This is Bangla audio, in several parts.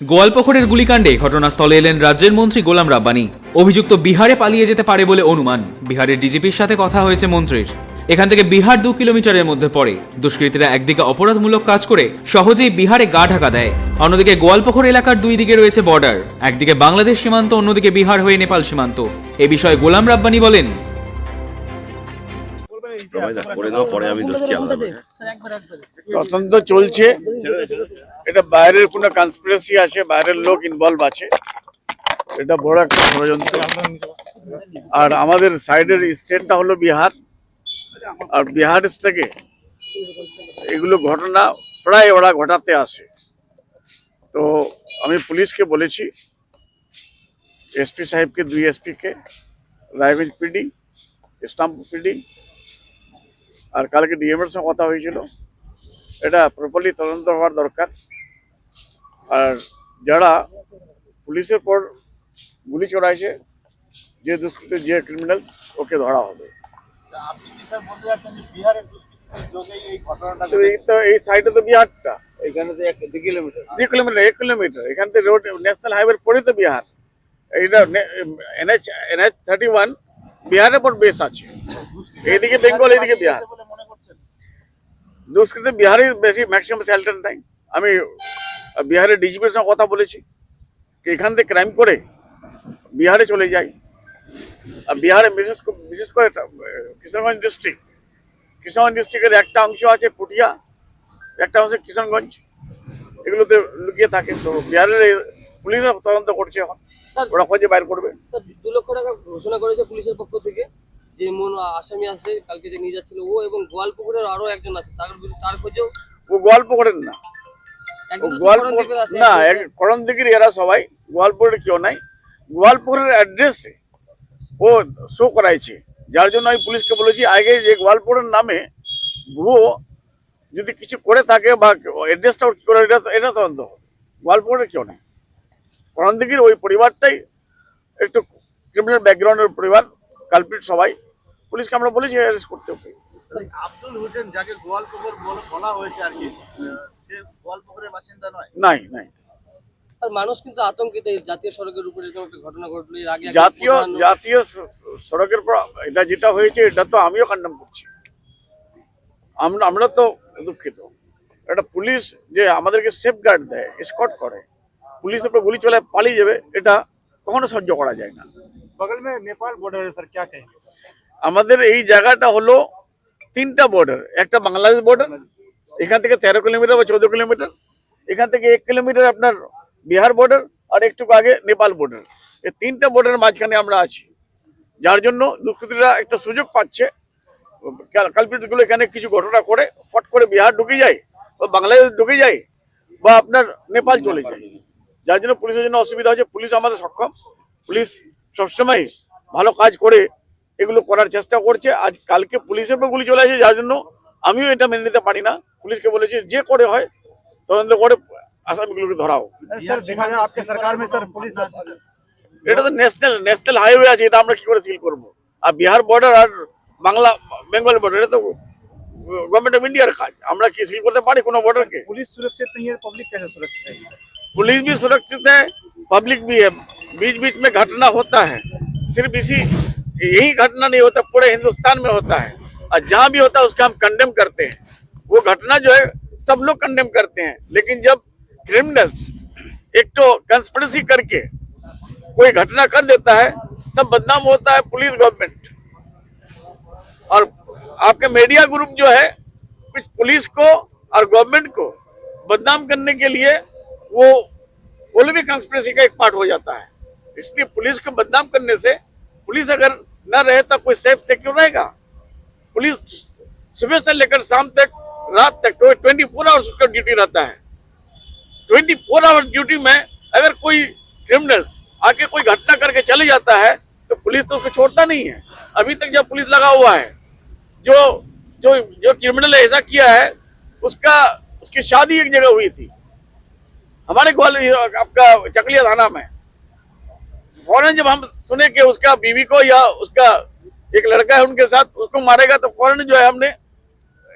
গোয়ালপুকুরের গুলিকাণ্ডে ঘটনাস্থলে এলেন রাজ্যের মন্ত্রী গোলাম রাব্বানি। অভিযুক্ত বিহারে পালিয়ে যেতে পারে বলে অনুমান। বিহারের ডিজিপির সাথে কথা হয়েছে মন্ত্রীর। এখান থেকে বিহার দু কিলোমিটারের মধ্যে পড়ে। দুষ্কৃতীরা একদিকে অপরাধমূলক কাজ করে, সহজেই বিহারে গা ঢাকা দেয়। অন্যদিকে গোয়ালপোখর এলাকার দুই দিকে রয়েছে বর্ডার একদিকে বাংলাদেশ সীমান্ত, অন্যদিকে বিহার হয়ে নেপাল সীমান্ত। এ বিষয়ে গোলাম রাব্বানি বলেন করে দাও পরে আমি ধরছি তদন্ত চলছে। এটা বাইরের কোনো কনস্পিরেসি আছে বাইরের লোক ইনভলভ আছে। এটা বড় একটা ষড়যন্ত্র। আর আমাদের সাইডের স্টেটটা হলো বিহার। আর বিহার থেকে এগুলো ঘটনা প্রায় ওরা ঘটাতে আসে। তো আমি পুলিশকে বলেছি এসপি সাহেবকে দুই এসপিকে রায়গঞ্জ পিডি ইসলামপুর পিডি আর কালকে ডিএমের সঙ্গে কথা হয়েছিল। এটা প্রপারলি তদন্ত হওয়ার দরকার। আর যারা পুলিশের পর গুলি চড়াইছে যে দুষ্কৃত যে ক্রিমিনালস ওকে ধরা হবে। এই ঘটনাটা এই সাইডে তো বিহারটা। এখানে তো এক দু কিলোমিটার দুই কিলোমিটার এক কিলোমিটার এখান থেকে রোড ন্যাশনাল হাইওয়ে পরে তো বিহার। এইটা এনএচ এনএচ থার্টি ওয়ান বিহারের পর বেশ আছে। এইদিকে বেঙ্গল, এইদিকে বিহার। দুষ্কৃতি বিহারে বেশি ম্যাক্সিমাম শেল্টার টাইম আমি, বিহারের ডিজিপির সঙ্গে কথা বলেছি। এখান থেকে ক্রাইম করে বিহারে চলে যাই আর বিহারে বিশেষ বিশেষ করে কিশনগঞ্জ ডিস্ট্রিক্ট কিশনগঞ্জ ডিস্ট্রিক্টের একটা অংশ আছে পুটিয়া একটা অংশ কিশনগঞ্জ এগুলোতে লুকিয়ে থাকে। তো বিহারের পুলিশও তদন্ত করছে এখন। ওরা খোঁজে বাইর করবে। স্যার দু লক্ষ টাকা ঘোষণা করেছে পুলিশের পক্ষ থেকে। যে মন আসামি আছে কালকে যে নিয়ে যাচ্ছিল ও এবং গোয়ালপুকুরের আরও একজন আছে। তার তার খোঁজেও ও গল্প করেন না গোয়ালপুর না এরা সবাই। গোয়ালপুরের কেউ নাই। গোয়ালপুরের অ্যাড্রেসে ও শো করাইছে। যার জন্য আমি পুলিশকে বলেছি আগে যে গোয়ালপুরের নামে ভুয়ো যদি কিছু করে থাকে বা অ্যাড্রেসটা ওর কি করে এটা এটা তদন্ত। গোয়ালপুরের কেউ নেই। করণদিঘির ওই পরিবারটাই একটু ক্রিমিনাল ব্যাকগ্রাউন্ডের পরিবার কালপিট সবাই। পুলিশকে আমরা বলেছি অ্যারেস্ট করতে হবে। আব্দুল হোসেন যাকে গোয়ালপুকুর বলা হয়েছে আর কি সে গোয়ালপুকুরের বাসিন্দা নয়? নাই নাই। স্যার মানুষ কিন্তু আতঙ্কিত জাতীয় সড়কের উপরে এরকম একটা ঘটনা ঘটলো। এর আগে জাতীয় জাতীয় স- স- সড়কের পর এটা যেটা হয়েছে এটা তো আমিও কন্ডেম করছি। আমরা আমরা তো দুঃখিত। এটা পুলিশ যে আমাদেরকে সেফ গার্ড দেয় স্কট করে পুলিশ উপরে গুলি চলে পালিয়ে যাবে এটা কখনো সহ্য করা যায় না बगल में नेपाल बॉर्डर है सर क्या कहेंगे सर আমাদের এই জায়গাটা হলো তিনটা বর্ডার একটা বাংলাদেশ বর্ডার এখান থেকে তেরো কিলোমিটার বা চৌদ্দ কিলোমিটার এখান থেকে এক কিলোমিটার আপনার বিহার বর্ডার আর একটু আগে নেপাল বর্ডার এই তিনটা বর্ডারের মাঝখানে আমরা আছি যার জন্য দুষ্কৃতীরা একটা সুযোগ পাচ্ছে কালপিটগুলো এখানে কিছু ঘটনা করে ফট করে বিহার ঢুকে যায় বা বাংলাদেশ ঢুকে যায় বা আপনার নেপাল চলে যায় যার জন্য পুলিশের জন্য অসুবিধা হচ্ছে পুলিশ আমাদের সক্ষম পুলিশ সবসময় ভালো কাজ করে এগুলো করার চেষ্টা করছে আজ কালকে পুলিশের উপর গুলি চলে আসে যার জন্য আমিও এটা মেনে নিতে পারি না পুলিশকে বলেছি যে করে হয় তদন্ত করে আসামিগুলোকে ধরাও सर देखा जाए आपके सरकार में सर पुलिस এটা তো ন্যাশনাল ন্যাশনাল হাইওয়ে আছে এটা আমরা কি করে সিল করবো আর বিহার বর্ডার আর বাংলা বেঙ্গল বর্ডার এটা তো গভর্নমেন্ট অফ ইন্ডিয়ার কাজ আমরা কি সিল করতে পারি কোনো বর্ডারকে पुलिस सुरक्षित नहीं है पब्लिक कैसे सुरक्षित है पुलिस भी सुरक्षित है पब्लिक भी है। बीच बीच में घटना होता है। सिर्फ़ इसी, यही घटना नहीं होता, पूरे हिंदुस्तान में होता है। और जहाँ भी होता है, उसका हम कंडेम करते हैं। वो घटना जो है, सब लोग कंडेम करते हैं। लेकिन जब क्रिमिनल्स एक तो कंस्पिरेसी करके कोई घटना कर देता है, तब बदनाम होता है पुलिस गवर्नमेंट और आपके मीडिया ग्रुप जो है, कुछ पुलिस को और गवर्नमेंट को बदनाम करने के लिए वो वो लोग भी कंस्पिरेसी का एक पार्ट हो जाता है। इसलिए पुलिस को बदनाम करने से पुलिस अगर न रहे तो कोई सेफ़ सिक्योर रहेगा। पुलिस सुबह से लेकर शाम तक, रात तक ट्वेंटी फोर आवर्स उसका ड्यूटी रहता है। ट्वेंटी फोर आवर ड्यूटी में अगर कोई क्रिमिनल्स आके कोई घटना करके चले जाता है तो पुलिस तो उसको छोड़ता नहीं है। अभी तक जब पुलिस लगा हुआ है, जो जो जो क्रिमिनल ऐसा किया है, उसका, उसकी शादी एक जगह हुई थी। हमारे ग्वालियर आपका चकलिया थाना में फौरन जब हम सुने कि उसका बीवी को या उसका एक लड़का है उनके साथ उसको मारेगा तो फौरन जो है हमने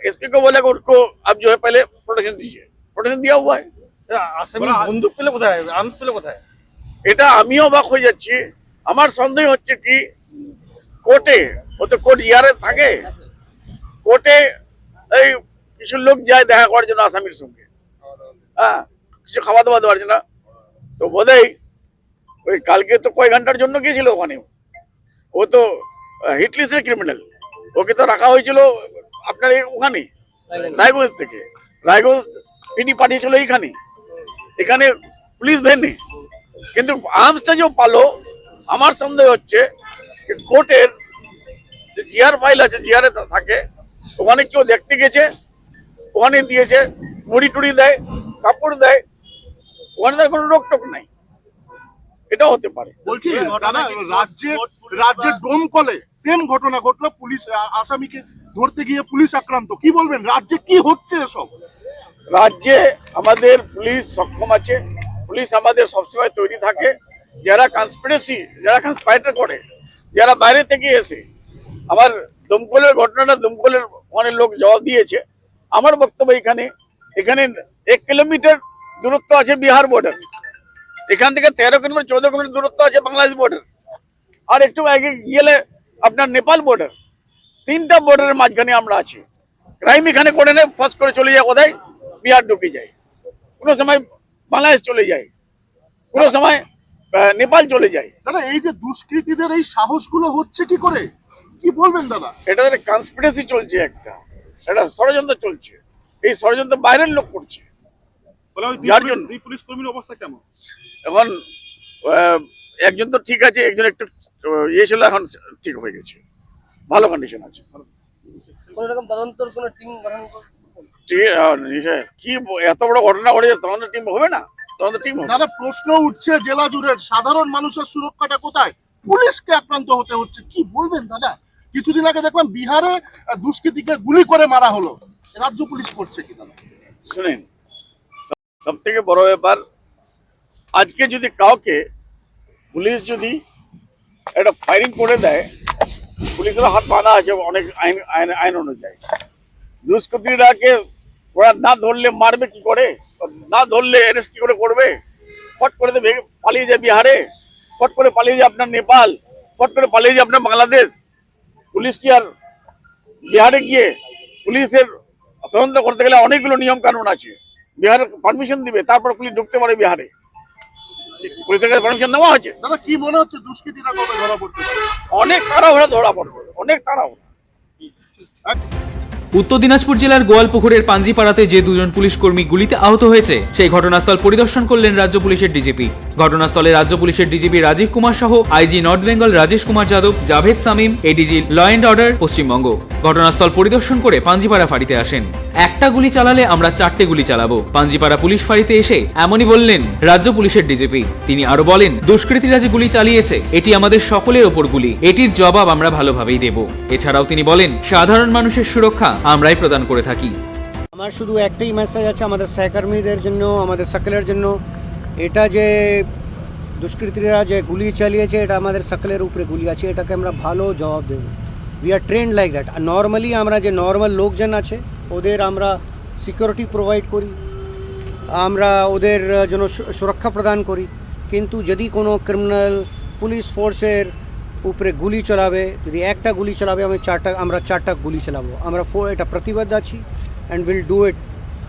एसपी को बोला कि उसको अब जो है पहले प्रोटेक्शन दीजिए प्रोटेक्शन दिया हुआ है আসামি বন্দুক পেলে কোথায় আর্মস পেলে কোথায় এটা আমিও অবাক হয়ে যাচ্ছি আমার সন্দেহ হচ্ছে কি কোর্টে ও তো কোর্ট ইয়ারে থাকে কোর্টে এই কিছু লোক যায় দেখা করার জন্য আসামির সঙ্গে হ্যাঁ কিছু খাওয়া দাওয়া দেওয়ার জন্য। তো বোধহয় ওই কালকে তো কয় ঘণ্টার জন্য গিয়েছিল ওখানে। ও তো হিটলিস্টের ক্রিমিনাল ওকে তো রাখা হয়েছিল আপনার ওখানে রায়গঞ্জ। থেকে। রায়গঞ্জ পিডি পাঠিয়েছিল এইখানে। এখানে পুলিশ ভ্যানে কিন্তু আর্মসটা যে পালো আমার সন্দেহ হচ্ছে যে কোর্টের যে জিয়ার ফাইল আছে জিয়ারে থাকে ওখানে কেউ দেখতে গেছে ওখানে দিয়েছে মুড়ি টুড়ি দেয় কাপড় দেয় ওখানে তার কোনো রোক টোক নাই। এটা হতে পারে। বলছি দাদা রাজ্যে রাজ্যে ডোমকলে সেম ঘটনা ঘটলো পুলিশ আসামিকে ধরতে গিয়ে পুলিশ আক্রান্ত। কি বলবেন রাজ্যে কি হচ্ছে এসব? রাজ্যে আমাদের পুলিশ সক্ষম আছে। পুলিশ আমাদের সবসময় তৈরি থাকে। যারা কনস্পিরেসি যারা কনস্পাইটার করে যারা বাইরে থেকে এসে আমার দমকলের ঘটনাটা দমকলের অনেক লোক জবাব দিয়েছে। আমার বক্তব্য এখানে। এখানে এক কিলোমিটার দূরত্ব আছে বিহার বর্ডার এখান থেকে তেরো কিলোমিটার চৌদ্দ কিলোমিটার দূরত্ব আছে বাংলাদেশ বর্ডার আর একটু আগে গেলে আপনার নেপাল বর্ডার তিনটা বর্ডারের মাঝখানে আমরা আছি। ক্রাইম এখানে করে নেয় ফার্স্ট করে চলে যায় কোথায়? বিহার ঢুকে যায়। কোনো সময় বাংলাদেশ চলে যায়। কোনো সময় নেপাল চলে যায়। দাদা এই যে দুষ্কৃতীদের এই সাহসগুলো হচ্ছে কি করে? কি বলবেন দাদা? এটা কনস্পিরেসি চলছে একটা। এটা ষড়যন্ত্র চলছে। এই ষড়যন্ত্র বাইরের লোক করছে। যার জন্য? দুই পুলিশ কর্মীর অবস্থা কেমন? এখন আহ, একজন তো ঠিক আছে একজন একটু ইয়ে ছিল এখন ঠিক হয়ে গেছে। ভালো কন্ডিশন আছে। কোন রকম তদন্তর কোন টিম গঠন কর- ঠিক আহ, নিশ্চয়। কি এত বড় ঘটনা ঘটেছে টিম হবে না? টিম দাদা প্রশ্ন উঠছে জেলা জুড়ে সাধারণ মানুষের সুরক্ষাটা কোথায়? পুলিশকে আক্রান্ত হতে হচ্ছে কি বলবেন দাদা? কিছুদিন আগে দেখলাম বিহারে দুষ্কৃতীকে গুলি করে মারা হলো। রাজ্য পুলিশ করছে কি দাদা? শুনেন সব থেকে বড় ব্যাপার, আজকে যদি কাউকে পুলিশ যদি একটা ফায়ারিং করে দেয় পুলিশের হাত বাঁধা আছে অনেক আইন আইন আইন অনুযায়ী। দুষ্কৃতীরাকে ওরা না ধরলে মারবে কি করে? না ধরলে অ্যারেস্ট কি করে করবে? ফট করে ভেঙে পালিয়ে যায় বিহারে, ফট করে পালিয়ে যায় আপনার নেপাল, ফট করে পালিয়ে যায় আপনার বাংলাদেশ। পুলিশ কি আর বিহারে গিয়ে পুলিশের তদন্ত করতে গেলে অনেকগুলো নিয়ম কানুন আছে। বিহারের পারমিশন দিবে তারপর পুলিশ ঢুকতে পারে বিহারে। পুলিশের কাছে পারমিশন নেওয়া হয়েছে। দাদা কি মনে হচ্ছে দুষ্কৃতীরা কবে ধরা পড়তে পারে অনেক তাড়াহুড়া ধরা পড়বে অনেক তাড়াহুড়া। উত্তর দিনাজপুর জেলার গোয়ালপুকুরের পাঞ্জিপাড়াতে যে দুজন পুলিশ কর্মী গুলিতে আহত হয়েছে সেই ঘটনাস্থল পরিদর্শন করলেন রাজ্য পুলিশের ডিজিপি। ঘটনাস্থলে রাজ্য পুলিশের ডিজিপি রাজীব কুমার সহ IG North Bengal Rajesh Kumar Yadav, Javed Samim, ADG law and order, Paschimbanga. ঘটনাস্থল পরিদর্শন করে পাঞ্জিপাড়া ফাঁড়িতে আসেন। একটা গুলি চালালে আমরা চারটে গুলি চালাবো। পাঞ্জিপাড়া পুলিশ ফাঁড়িতে এসে এমনই বললেন রাজ্য পুলিশের ডিজিপি। তিনি আরও বলেন, দুষ্কৃতীরা যে গুলি চালিয়েছে, এটি আমাদের সকলের ওপর গুলি। এটির জবাব আমরা ভালোভাবেই দেব। এছাড়াও তিনি বলেন, সাধারণ মানুষের সুরক্ষা আমরাই প্রদান করে থাকি। আমার শুধু একটাই মেসেজ আছে আমাদের সহকর্মীদের জন্য, আমাদের সকলের জন্য। এটা যে দুষ্কৃতীরা যে গুলি চালিয়েছে, এটা আমাদের সকলের উপরে গুলি আছে, এটাকে আমরা ভালো জবাব দেব। We are trend like that R normally আমরা যে নর্মাল লোকজন আছে, ওদের আমরা সিকিউরিটি প্রোভাইড করি, আমরা ওদের জন্য সুরক্ষা প্রদান করি। কিন্তু যদি কোনো ক্রিমিনাল পুলিশ ফোর্সের উপরে গুলি চালাবে, যদি একটা গুলি চালাবে, আমি চারটা, আমরা চারটা গুলি চালাবো। আমরা ফোর এটা প্রতিবদ্ধ আছি and will do it